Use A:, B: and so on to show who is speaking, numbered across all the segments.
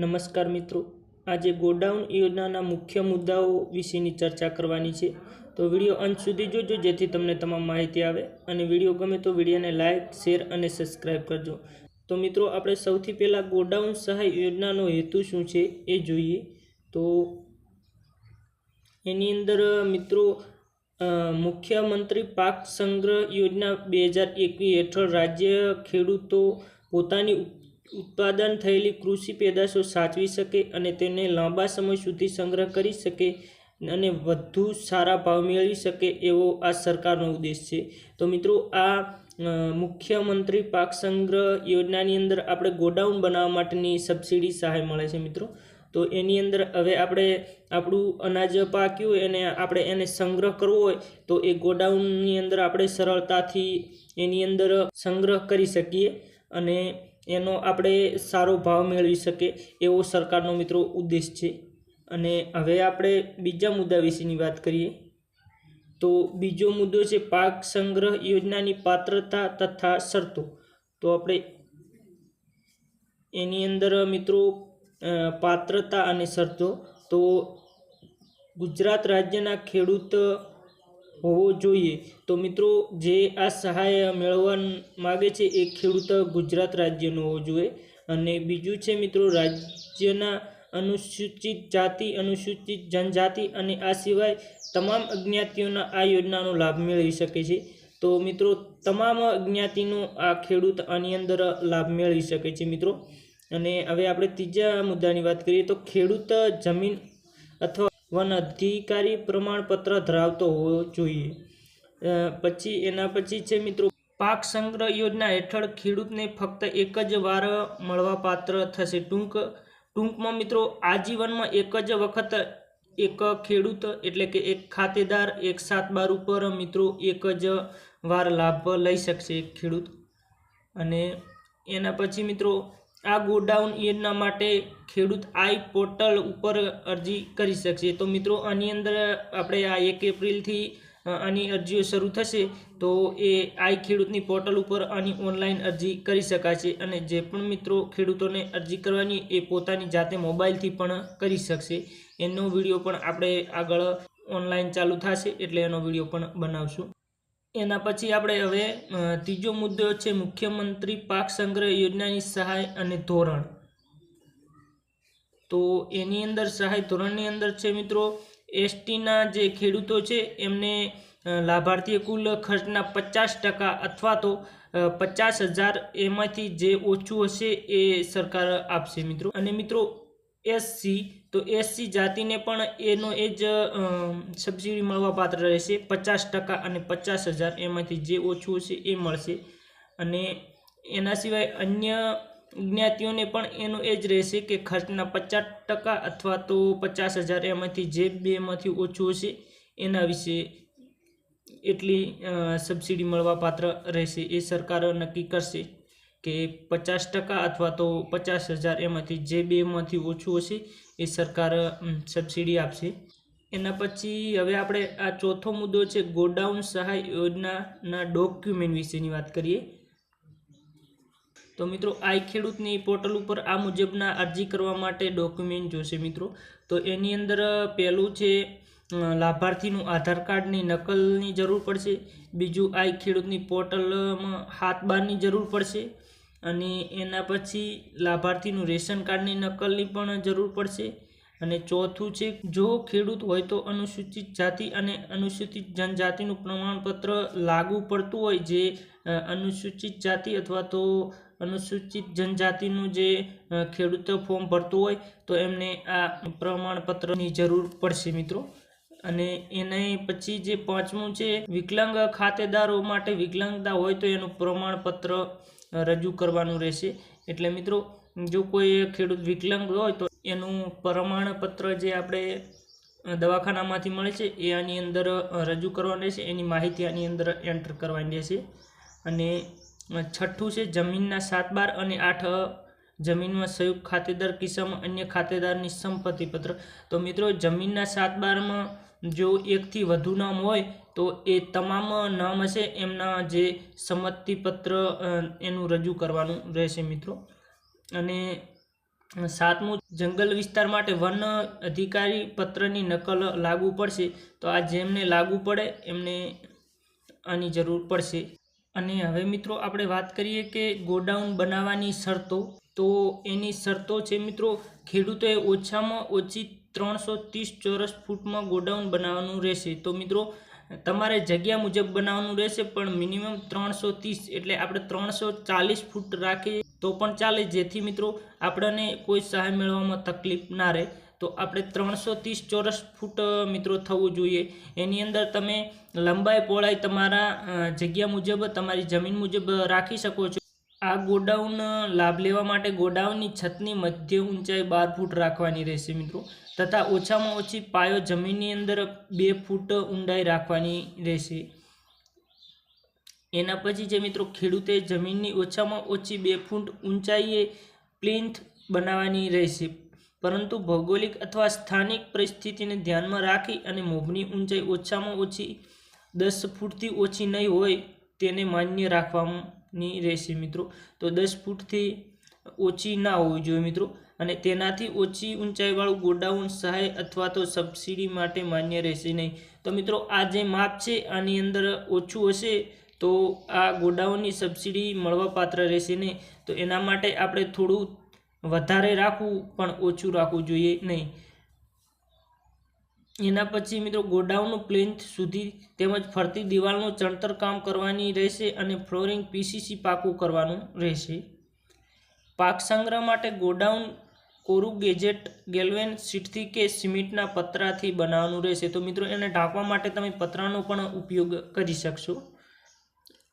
A: નમસ્કાર મિત્રો. આજે ગોડાઉન યોજનાના મુખ્ય મુદ્દાઓ વિશેની ચર્ચા કરવાની છે. તો વીડિયો અંત સુધી જોજો, જેથી તમને તમામ માહિતી આવે. અને વીડિયો ગમે તો વિડીયોને લાઇક શેર અને સબસ્ક્રાઇબ કરજો. તો મિત્રો, આપણે સૌથી પહેલાં ગોડાઉન સહાય યોજનાનો હેતુ શું છે એ જોઈએ. તો એની અંદર, મિત્રો મુખ્યમંત્રી પાક સંગ્રહ યોજના બે હજાર એકવીસ હેઠળ રાજ્ય ખેડૂતો પોતાની ઉત્પાદન થયેલી કૃષિ પેદાશો સાચવી શકે અને તેને લાંબા સમય સુધી સંગ્રહ કરી શકે અને વધુ સારા ભાવ મેળવી શકે એવો આ સરકારનો ઉદ્દેશ છે. તો મિત્રો, આ મુખ્યમંત્રી પાક સંગ્રહ યોજનાની અંદર આપણે ગોડાઉન બનાવવા માટેની સબસિડી સહાય મળે છે મિત્રો. તો એની અંદર હવે આપણે આપણું અનાજ પાક્યું અને આપણે એને સંગ્રહ કરવો હોય, તો એ ગોડાઉનની અંદર આપણે સરળતાથી એની અંદર સંગ્રહ કરી શકીએ અને એનો આપણે સારો ભાવ મેળવી શકે એવો સરકારનો મિત્રો ઉદ્દેશ છે. અને હવે આપણે બીજા મુદ્દા વિશેની વાત કરીએ, તો બીજો મુદ્દો છે પાક સંગ્રહ યોજનાની પાત્રતા તથા શરતો. તો આપણે એની અંદર મિત્રો પાત્રતા અને શરતો. તો ગુજરાત રાજ્યના ખેડૂત હોવો જોઈએ. તો મિત્રો, જે આ સહાય મેળવવા માગે છે એ ખેડૂત ગુજરાત રાજ્યનો હોવો જોઈએ. અને બીજું છે મિત્રો, રાજ્યના અનુસૂચિત જાતિ, અનુસૂચિત જનજાતિ અને આ સિવાય તમામ અજ્ઞાતિઓના આ યોજનાનો લાભ મેળવી શકે છે. તો મિત્રો, તમામ અજ્ઞાતિનો આ ખેડૂત આની અંદર લાભ મેળવી શકે છે મિત્રો. અને હવે આપણે ત્રીજા મુદ્દાની વાત કરીએ તો ખેડૂત જમીન અથવા વન અધિકારી પ્રમાણપત્ર ધરાવતો હોવો જોઈએ. પછી એના પછી છે મિત્રો, પાક સંગ્રહ યોજના હેઠળ ખેડૂતને ફક્ત એક જ વાર મળવાપાત્ર થશે. ટૂંક, ટૂંકમાં મિત્રો, આજીવનમાં એક જ વખત એક ખેડૂત એટલે કે એક ખાતેદાર એક સાત બાર ઉપર મિત્રો એક જ વાર લાભ લઈ શકશે એક ખેડૂત. અને એના પછી મિત્રો આ ગોડાઉન યોજના માટે ખેડૂત આઈ પોર્ટલ ઉપર અરજી કરી શકશે. તો મિત્રો, આની અંદર આપણે આ એક એપ્રિલથી આની અરજીઓ શરૂ થશે. તો એ આઈ ખેડૂતની પોર્ટલ ઉપર આની ઓનલાઈન અરજી કરી શકાશે અને જે પણ મિત્રો ખેડૂતોને અરજી કરવાની એ પોતાની જાતે મોબાઈલથી પણ કરી શકશે. એનો વીડિયો પણ આપણે આગળ ઓનલાઈન ચાલુ થશે એટલે એનો વીડિયો પણ બનાવશું. એના પછી આપણે હવે ત્રીજો મુદ્દો છે મુખ્યમંત્રી પાક સંગ્રહ યોજનાની સહાય અને ધોરણ. તો એની અંદર સહાય ધોરણની અંદર છે મિત્રો, એસટીના જે ખેડૂતો છે એમને લાભાર્થીએ કુલ ખર્ચના પચાસ ટકા અથવા તો પચાસ હજાર એમાંથી જે ઓછું હશે એ સરકાર આપશે મિત્રો. અને મિત્રો એસસી તો એસસી જાતિને પણ એનો એ જ સબસિડી મળવા પાત્ર રહેશે. પચાસ ટકા અને પચાસ હજાર એમાંથી જે ઓછું હશે એ મળશે. અને એના સિવાય અન્ય જ્ઞાતિઓને પણ એનો એ જ રહેશે કે ખર્ચના પચાસ ટકા અથવા તો પચાસ હજાર એમાંથી જે બેમાંથી ઓછું હશે એના વિશે એટલી સબસિડી મળવા પાત્ર રહેશે. એ સરકાર નક્કી કરશે. કે પચાસ ટકા અથવા તો પચાસ હજાર એમાંથી જે બેમાંથી ઓછું હશે એ સરકાર સબસિડી આપશે. એના પછી હવે આપણે આ ચોથો મુદ્દો છે ગોડાઉન સહાય યોજનાના ડોક્યુમેન્ટ વિશેની વાત કરીએ. તો મિત્રો આઈ ખેડૂતની પોર્ટલ ઉપર આ મુજબના અરજી કરવા માટે ડોક્યુમેન્ટ જોશે મિત્રો. તો એની અંદર પહેલું છે લાભાર્થીનું આધાર કાર્ડની નકલની જરૂર પડશે. બીજું આઈ ખેડૂતની પોર્ટલમાં હાથ બારની જરૂર પડશે. અને એના પછી લાભાર્થીનું રેશન કાર્ડની નકલની પણ જરૂર પડશે. અને ચોથું છે, જો ખેડૂત હોય તો અનુસૂચિત જાતિ અને અનુસૂચિત જનજાતિનું પ્રમાણપત્ર લાગુ પડતું હોય જે અનુસૂચિત જાતિ અથવા તો અનુસૂચિત જનજાતિનું જે ખેડૂત ફોર્મ ભરતું હોય તો એમને આ પ્રમાણપત્રની જરૂર પડશે મિત્રો. અને એને પછી જે પાંચમું છે, વિકલાંગ ખાતેદારો માટે વિકલાંગતા હોય તો એનું પ્રમાણપત્ર રજૂ કરવાનું રહેશે. એટલે મિત્રો, જો કોઈ ખેડૂત વિકલાંગ હોય તો એનું પ્રમાણપત્ર જે આપણે દવાખાનામાંથી મળે છે, એ આની અંદર રજૂ કરવાનું રહેશે. એની માહિતી આની અંદર એન્ટર કરવાની રહેશે. અને છઠ્ઠું છે, જમીનના સાત બાર અને આઠ જમીનમાં સંયુક્ત ખાતેદાર કિસ્સામાં અન્ય ખાતેદારની સંપત્તિ પત્ર. તો મિત્રો, જમીનના સાત બારમાં જો એકથી વધુ નામ હોય તો એ તમામ નામ હશે એમના જે સંમતિપત્ર એનું રજૂ કરવાનું રહેશે મિત્રો. અને સાતમું, જંગલ વિસ્તાર માટે વન અધિકારી પત્રની નકલ લાગુ પડશે. તો આ જેમને લાગુ પડે એમને આની જરૂર પડશે. અને હવે મિત્રો આપણે વાત કરીએ કે ગોડાઉન બનાવવાની શરતો. તો એની શરતો છે મિત્રો, ખેડૂતોએ ઓછામાં ઓછી ત્રણસો ચોરસ ફૂટમાં ગોડાઉન બનાવવાનું રહેશે. તો મિત્રો તમારે જગ્યા મુજબ બનાવવાનું રહેશે, પણ મિનિમમ ત્રણસો ત્રીસ એટલે આપણે ત્રણસો ચાલીસ ફૂટ રાખીએ તો પણ ચાલે. જેથી મિત્રો, આપણને કોઈ સહાય મેળવવામાં તકલીફ ના રહે. તો આપણે ત્રણસો ત્રીસ ચોરસ ફૂટ મિત્રો, થવું જોઈએ. એની અંદર તમે લંબાઈ પહોળાઈ તમારા જગ્યા મુજબ, તમારી જમીન મુજબ રાખી શકો છો. આ ગોડાઉન લાભ લેવા માટે ગોડાઉનની છતની મધ્ય ઊંચાઈ બાર ફૂટ રાખવાની રહેશે મિત્રો. તથા ઓછામાં ઓછી પાયો જમીનની અંદર બે ફૂટ ઊંડાઈ રાખવાની રહેશે. એના પછી જે મિત્રો ખેડૂતે જમીનની ઓછામાં ઓછી બે ફૂટ ઊંચાઈએ પ્લિન્થ બનાવવાની રહેશે. પરંતુ ભૌગોલિક અથવા સ્થાનિક પરિસ્થિતિને ધ્યાનમાં રાખી અને મોભની ઊંચાઈ ઓછામાં ઓછી દસ ફૂટથી ઓછી નહીં હોય તેને માન્ય રાખવાની રહેશે મિત્રો. તો દસ ફૂટથી ઓછી ના હોવી જોઈએ મિત્રો. અને તેનાથી ઓછી ઊંચાઈવાળું ગોડાઉન સહાય અથવા તો સબસિડી માટે માન્ય રહેશે નહીં. તો મિત્રો, આ જે માપ છે, આની અંદર ઓછું હશે તો આ ગોડાઉનની સબસિડી મળવાપાત્ર રહેશે નહીં. તો એના માટે આપણે થોડું વધારે રાખવું પણ ઓછું રાખવું જોઈએ નહીં. એના પછી મિત્રો ગોડાઉનનું પ્લેન્થ સુધી તેમજ ફરતી દિવાલનું ચણતર કામ કરવાની રહેશે અને ફ્લોરિંગ પીસીસી પાકું કરવાનું રહેશે. પાક સંગ્રહ માટે ગોડાઉન, કોરું ગેજેટ, ગેલ્વેન શીટથી કે સિમેન્ટના પતરાથી બનાવવાનું રહેશે. તો મિત્રો એને ઢાંકવા માટે તમે પતરાનો પણ ઉપયોગ કરી શકશો.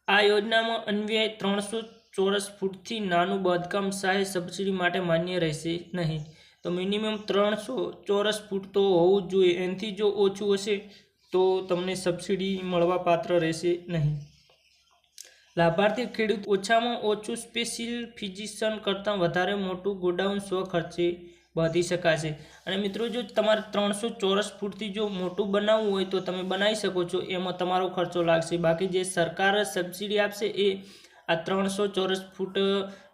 A: આ યોજનામાં અન્વયે ત્રણસો ચોરસ ફૂટથી નાનું બાંધકામ સહાય સબસિડી માટે માન્ય રહેશે નહીં. તો મિનિમમ ત્રણસો ચોરસ ફૂટ તો હોવું જ જોઈએ. એનાથી જો ઓછું હશે તો તમને સબસિડી મળવા પાત્ર રહેશે નહીં. લાભાર્થી ખેડૂત ઓછામાં ઓછું સ્પેશિયલ ફિઝિશિયન કરતાં વધારે મોટું ગોડાઉન સ્વ ખર્ચે બાંધી શકાશે. અને મિત્રો, જો તમારે ત્રણસો ચોરસ ફૂટથી જો મોટું બનાવવું હોય તો તમે બનાવી શકો છો. એમાં તમારો ખર્ચો લાગશે. બાકી જે સરકાર સબસિડી આપશે એ આ ત્રણસો ચોરસ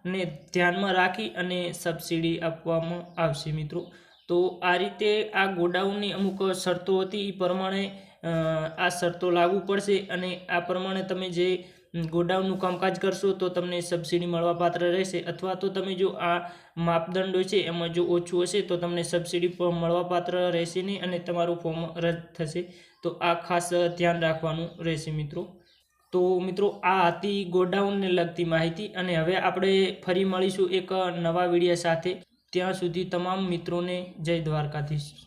A: ફૂટને ધ્યાનમાં રાખી અને સબસિડી આપવામાં આવશે મિત્રો. તો આ રીતે આ ગોડાઉનની અમુક શરતો હતી. એ પ્રમાણે આ શરતો લાગુ પડશે અને આ પ્રમાણે તમે જે ગોડાઉનનું કામકાજ કરશો તો તમને સબસિડી મળવાપાત્ર રહેશે. અથવા તો તમે જો આ માપદંડો છે, એમાં જો ઓછું હશે તો તમને સબસિડી પણ મળવા રહેશે નહીં અને તમારું ફોર્મ રદ થશે. તો આ ખાસ ધ્યાન રાખવાનું રહેશે મિત્રો. તો મિત્રો, આ હતી ગોડાઉનને લગતી માહિતી અને હવે આપણે ફરી મળીશું એક નવા વીડિયો સાથે. ત્યાં સુધી તમામ મિત્રોને જય દ્વારકાધીશ.